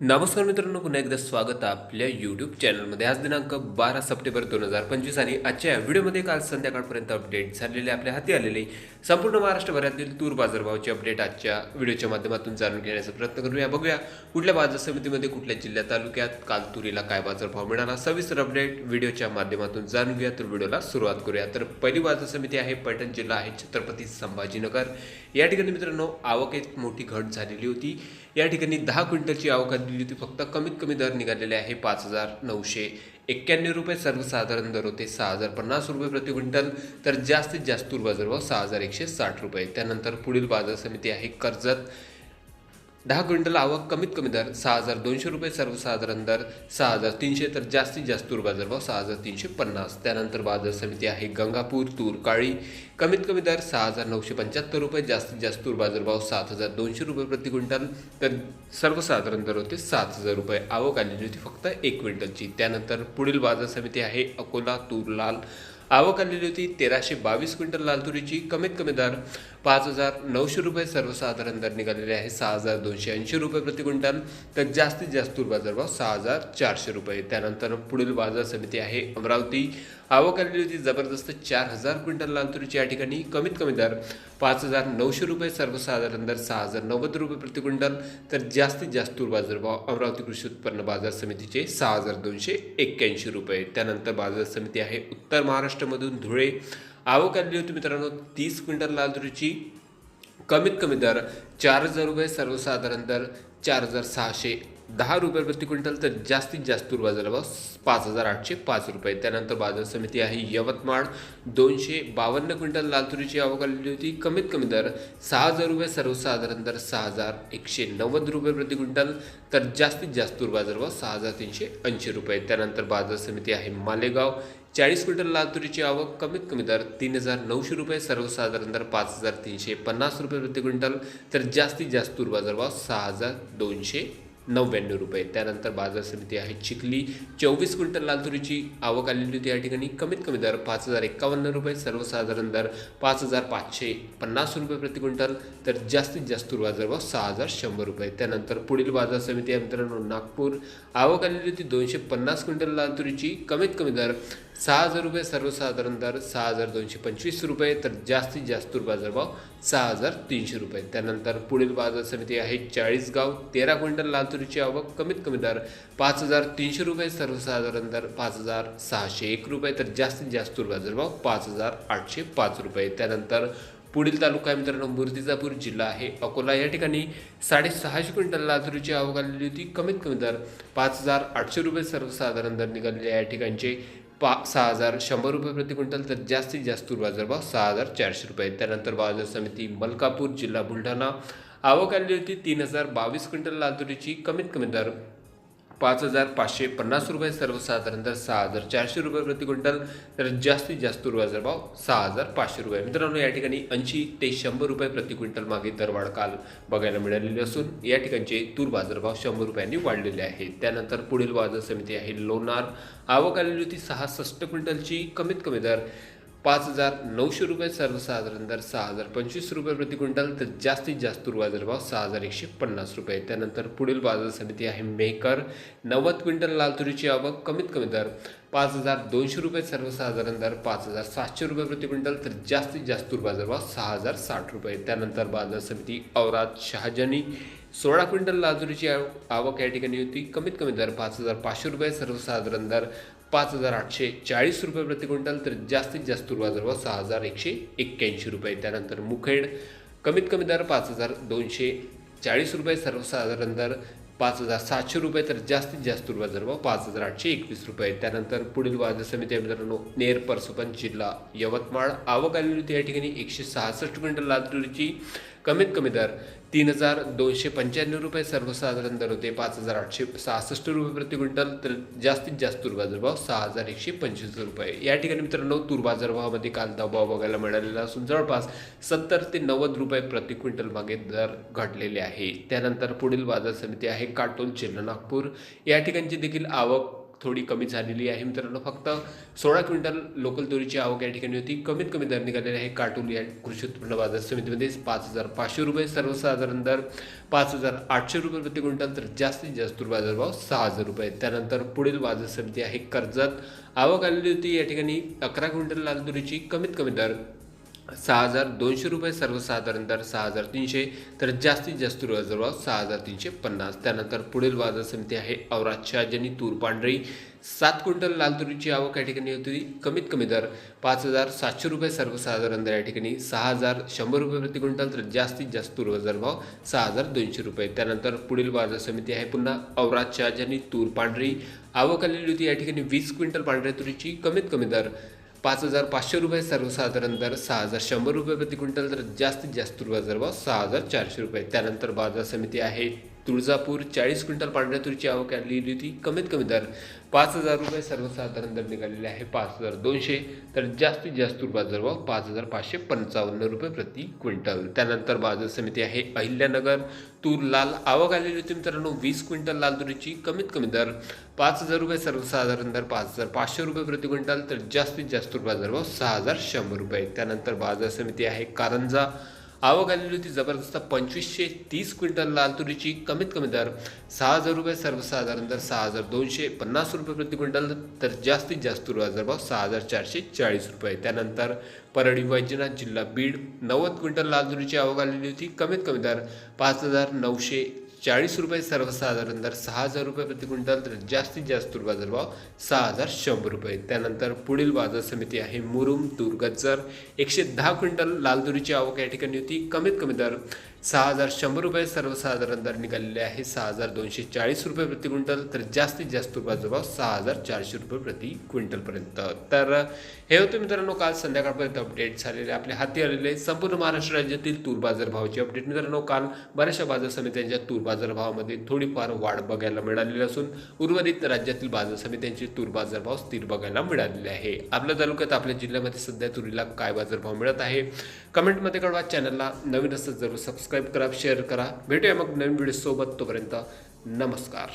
नमस्कार मित्रांनो पुन्हा एकदा स्वागत आपल्या यूट्यूब चॅनलमध्ये आज दिनांक बारा सप्टेंबर दोन हजार पंचवीस आणि आजच्या व्हिडिओमध्ये काल संध्याकाळपर्यंत अपडेट झालेले आपल्या हाती आलेले संपूर्ण महाराष्ट्रभरातील तूर बाजारभावाची अपडेट आजच्या व्हिडिओच्या माध्यमातून जाणून घेण्याचा प्रयत्न करूया. बघूया कुठल्या बाजार समितीमध्ये कुठल्या जिल्ह्यात तालुक्यात काल तुरीला काय बाजारभाव मिळाला? सविस्तर अपडेट व्हिडिओच्या माध्यमातून जाणून घ्या तर व्हिडिओला सुरुवात करूया. तर पहिली बाजार समिती आहे पैठण जिल्हा आहे छत्रपती संभाजीनगर. या ठिकाणी मित्रांनो आवक एक मोठी घट झालेली होती. या ठिकाणी दहा क्विंटलची आवक आलेली होती. फक्त कमीत कमी दर निघालेले आहे पाच हजार नऊशे एक्क्याण्णव रुपये सर्वसाधारण दर होते सहा हजार पन्नास रुपये प्रति क्विंटल तर जास्तीत जास्त तूर बाजारभाव सहा हजार एकशे साठ रुपये. त्यानंतर पुढील बाजार समिती आहे कर्जत. दहा क्विंटल आवक कमीत कमी दर सहा हजार दोनशे रुपये सर्वसाधारण दर सहा हजार तीनशे तर जास्तीत जास्त तूर बाजारभाव सहा हजार तीनशे पन्नास. त्यानंतर बाजार समिती आहे गंगापूर तूर काळी. कमीत कमी दर सहा हजार नऊशे पंच्याहत्तर रुपये जास्तीत जास्त तूर बाजारभाव सात हजार दोनशे रुपये प्रति क्विंटल. तर सर्वसाधारण दर होते सात हजार रुपये. आवक आलेली होती फक्त एक क्विंटलची. त्यानंतर पुढील बाजार समिती आहे अकोला तूर लाल. आवक आलेली होती. तेराशे बावीस क्विंटल लाल तुरीची कमीत कमी दर पाच हजार नऊशे रुपये सर्वसाधारण दर निघालेले आहे. सहा हजार दोनशे ऐंशी रुपये प्रति क्विंटल तर जास्तीत जास्त तूर बाजारभाव सहा हजार चारशे रुपये. त्यानंतर पुढील बाजार समिती आहे अमरावती. आवक आलेली होती जबरदस्त चार हजार क्विंटल लाल तुरीची या ठिकाणी कमीत कमी दर पाच हजार नऊशे रुपये सर्वसाधारण दर सहा हजार नव्वद रुपये प्रति क्विंटल तर जास्तीत जास्त तूर बाजारभाव अमरावती कृषी उत्पन्न बाजार समितीचे सहा हजार दोनशे एक्क्याऐंशी रुपये. त्यानंतर बाजार समिती आहे उत्तर महाराष्ट्र महाराष्ट्रामधून धुळे. आवक आलेली होती मित्रांनो तीस क्विंटल लाल तुरीची. कमीत कमी दर चार हजार रुपये सर्वसाधारण दर चार हजार सहाशे. दहा रुपये प्रति क्विंटल तर जास्तीत जास्त तूर बाजारभाव पाच हजार आठशे पाच रुपये. त्यानंतर बाजार समिती आहे यवतमाळ. दोनशे बावन्न क्विंटल लाल तुरीची आवक आलेली होती. कमीत कमी दर सहा हजार रुपये सर्वसाधारण दर सहा हजार एकशे नव्वद रुपये प्रति क्विंटल तर जास्तीत जास्त तूर बाजारभाव सहा हजार तीनशे ऐंशी रुपये. त्यानंतर बाजार समिती आहे मालेगाव. चाळीस क्विंटल लाल तुरीची आवक कमीत कमी दर तीन हजार नऊशे रुपये सर्वसाधारण दर पाच हजार तीनशे पन्नास रुपये प्रति क्विंटल तर जास्तीत जास्त तूर बाजारभाव सहा हजार दोनशे नव्याण्णव रुपये. त्यानंतर बाजार समिती आहे चिखली. चोवीस क्विंटल लाल तुरीची आवक आलेली होती या ठिकाणी. कमीत कमी दर पाच हजार एक्कावन्न रुपये. सर्वसाधारण दर पाच हजार पाचशे पन्नास रुपये प्रति क्विंटल. तर जास्तीत जास्त बाजार बाजारभाव सहा हजार शंभर रुपये. त्यानंतर पुढील बाजार समिती आहे मित्रांनो नागपूर. आवक आलेली होती दोनशे पन्नास क्विंटल लाल तुरीची कमीत कमी दर सहा हजार रुपये सर्वसाधारण दर सहा हजार दोनशे पंचवीस रुपये तर जास्तीत जास्त तूर बाजारभाव सहा हजार तीनशे रुपये. त्यानंतर पुढील बाजार समिती आहे चाळीसगाव तेरा क्विंटल लाल तुरीची आवक कमीत कमी दर पाच हजार तीनशे रुपये सर्वसाधारण दर पाच हजार सहाशे एक रुपये तर जास्तीत जास्त तूर बाजारभाव पाच हजार आठशे पाच रुपये. त्यानंतर पुढील तालुका आहे मित्रांनो मूर्तिजापूर जिल्हा आहे अकोला. या ठिकाणी साडेसहाशे क्विंटल लातूरची आवक आलेली होती. कमीत कमी दर पाच हजार आठशे रुपये सर्वसाधारण दर निघालेले या ठिकाणचे पा सहा हजार शंभर रुपये प्रति क्विंटल तर जास्तीत जास्त बाजारभाव सहा हजार चारशे रुपये. त्यानंतर बाजार समिती मलकापूर जिल्हा बुलढाणा. आवक आली होती तीन हजार बावीस क्विंटल लातूरीची. कमीत कमी दर पाच हजार पाचशे पन्नास रुपये सर्वसाधारण दर सहा हजार चारशे रुपये प्रति क्विंटल. तर जास्तीत जास्त रुपयाचा बाजारभाव सहा हजार पाचशे रुपये. मित्रांनो या ठिकाणी ऐंशी ते शंभर रुपये प्रति क्विंटल मागे दरवाढ काल बघायला मिळालेली असून या ठिकाणचे तूर बाजारभाव शंभर रुपयांनी वाढलेले आहेत. त्यानंतर पुढील बाजार समिती आहे लोणार. आवक आलेली होती सहासष्ट क्विंटलची. कमीत कमी दर पाच हजार नऊशे रुपये सर्वसाधारण दर सहा हजार पंचवीस रुपये प्रति क्विंटल तर जास्तीत जास्त बाजार भाव सहा हजार एकशे पन्नास रुपये. त्यानंतर पुढील बाजार समिती आहे मेहकर नव्वद क्विंटल लाल तुरीची आवक कमीत कमी दर पाच हजार दोनशे रुपये सर्वसाधारण दर पाच हजार सातशे रुपये प्रति क्विंटल तर जास्तीत जास्त बाजार बाजारभाव सहा हजार साठ रुपये. त्यानंतर बाजार समिती औराद शहाजनी. सोळा क्विंटल लाजुरीची आव- आवक या ठिकाणी होती कमीत कमी दर पाच हजार पाचशे रुपये सर्वसाधारण दर पाच हजार आठशे चाळीस रुपये प्रति क्विंटल तर जास्तीत जास्त तूर बाजारभाव सहा हजार एकशे एक्क्याऐंशी रुपये. त्यानंतर मुखेड कमीत कमी दर पाच हजार दोनशे चाळीस रुपये सर्वसाधारण दर पाच हजार सातशे रुपये तर जास्तीत जास्त तूर बाजारभाव पाच हजार आठशे एकवीस रुपये. त्यानंतर पुढील बाजार समिती आहे मित्रांनो नेर परसुपन जिल्हा यवतमाळ. आवक आलेली होती या ठिकाणी एकशे सहासष्ट क्विंटल लातुरीची कमीत कमी दर तीन हजार दोनशे पंच्याण्णव रुपये सर्वसाधारण दर होते. पाच हजार आठशे सहासष्ट रुपये प्रति क्विंटल. तर जास्तीत जास्त तूर बाजारभाव सहा हजार एकशे पंचवीस रुपये. या ठिकाणी मित्रांनो तूर बाजारभावामध्ये काल दबाव बघायला मिळालेला असून जवळपास सत्तर ते नव्वद रुपये प्रति क्विंटल मागे दर घटलेले आहे. त्यानंतर पुढील बाजार समिती आहे काटोल जिल्हा नागपूर. या ठिकाणची देखील आवक थोडी कमी झालेली आहे. मित्रांनो फक्त सोळा क्विंटल लोकल तुरीची आवक या ठिकाणी होती. कमीत कमी दर निघालेले आहे काटोल या कृषी उत्पन्न बाजार समितीमध्ये पाच हजार पाचशे रुपये सर्वसाधारण दर पाच हजार आठशे रुपये प्रति क्विंटल तर जास्तीत जास्त तूर बाजारभाव सहा हजार रुपये. त्यानंतर पुढील बाजार समिती आहे कर्जत. आवक आलेली होती या ठिकाणी अकरा क्विंटल लाल तुरीची. कमीत कमी दर सहा हजार दोनशे रुपये सर्वसाधारण दर सहा हजार तीनशे. तर जास्तीत जास्त तूर सहा हजार तीनशे पन्नास. त्यानंतर पुढील बाजार समिती आहे औरातच्या ज्यांनी तूर पांढरी सात क्विंटल लाल तुरीची आवक या ठिकाणी होती. कमीत कमी दर पाच हजार सातशे रुपये सर्वसाधारण दर या ठिकाणी सहा हजार शंभर रुपये प्रति क्विंटल. तर जास्तीत जास्त तूर बाजारभाव सहा हजार दोनशे रुपये. त्यानंतर पुढील बाजार समिती आहे पुन्हा औरातच्या ज्यांनी तूर पांढरी आवक आलेली होती. या ठिकाणी वीस क्विंटल पांढऱ्या तुरीची कमीत कमी दर पाच हजार पाचशे रुपये सर्वसाधारण दर सहा हजार शंभर रुपये प्रति क्विंटल तर जास्तीत जास्त तूर भाव सहा हजार चारशे रुपये. त्यानंतर बाजार समिती आहे. तुळजापूर चाळीस क्विंटल पांढऱ्या तुरीची आवक आलेली होती. कमीत कमी दर पाच हजार रुपये सर्वसाधारण दर निघालेले आहे. पाच हजार दोनशे तर जास्तीत जास्त तूर बाजारभाव पाच हजार पाचशे पंचावन्न रुपये प्रति क्विंटल. त्यानंतर बाजार समिती आहे अहिल्यानगर. तूर लाल आवक आलेली होती मित्रांनो. वीस क्विंटल लाल तुरीची कमीत कमी दर पाच हजार रुपये सर्वसाधारण दर पाच हजार पाचशे रुपये प्रति क्विंटल तर जास्तीत जास्त बाजारभाव सहा हजार शंभर रुपये. त्यानंतर बाजार समिती आहे कारंजा. आवक आलेली होती जबरदस्त. पंचवीसशे तीस क्विंटल लाल तुरीची कमीत कमी दर सहा हजार रुपये सर्वसाधारण दर सहा हजार दोनशे पन्नास रुपये प्रति क्विंटल तर जास्तीत जास्त तूर बाजारभाव सहा हजार चारशे चाळीस रुपये. त्यानंतर परळी वैजनाथ जिल्हा बीड नव्वद क्विंटल लाल तुरीची आवक आलेली होती कमीत कमी दर पाच हजार नऊशे चाळीस रुपये सर्वसाधारण दर सहा हजार रुपये प्रति क्विंटल तर जास्तीत जास्त तूर बाजारभाव सहा हजार शंभर रुपये. त्यानंतर पुढील बाजार समिती आहे मुरुम तूर गज्जर एकशे दहा क्विंटल लाल तुरीची आवक या ठिकाणी होती. कमीत कमी दर सहा हजार शंभर रुपये सर्वसाधारण दर निघालेले आहे. सहा हजार दोनशे चाळीस रुपये प्रति क्विंटल तर जास्तीत जास्त तूर बाजारभाव सहा हजार चारशे रुपये प्रति क्विंटलपर्यंत. तर हे होते मित्रांनो काल संध्याकाळपर्यंत अपडेट झालेले आपल्या हाती आलेले संपूर्ण महाराष्ट्र राज्यातील तूर बाजार भावाचे अपडेट मित्रांनो काल बऱ्याचशा बाजार समित्यांच्या तूर बाजार भावामध्ये थोडीफार वाढ बघायला मिळालेली असून उर्वरित राज्यातील बाजार समित्यांचे तूर बाजार भाव स्थिर बघायला मिळालेले आहे. आपल्या तालुक्यात आपल्या जिल्ह्यामध्ये सध्या तुरीला काय बाजारभाव मिळत आहे? कमेंटमध्ये कळवा. चॅनलला नवीन असं जरूर सबस्क्राईब करा शेअर करा भेटूया मग नवीन व्हिडिओ सोबत तोपर्यंत नमस्कार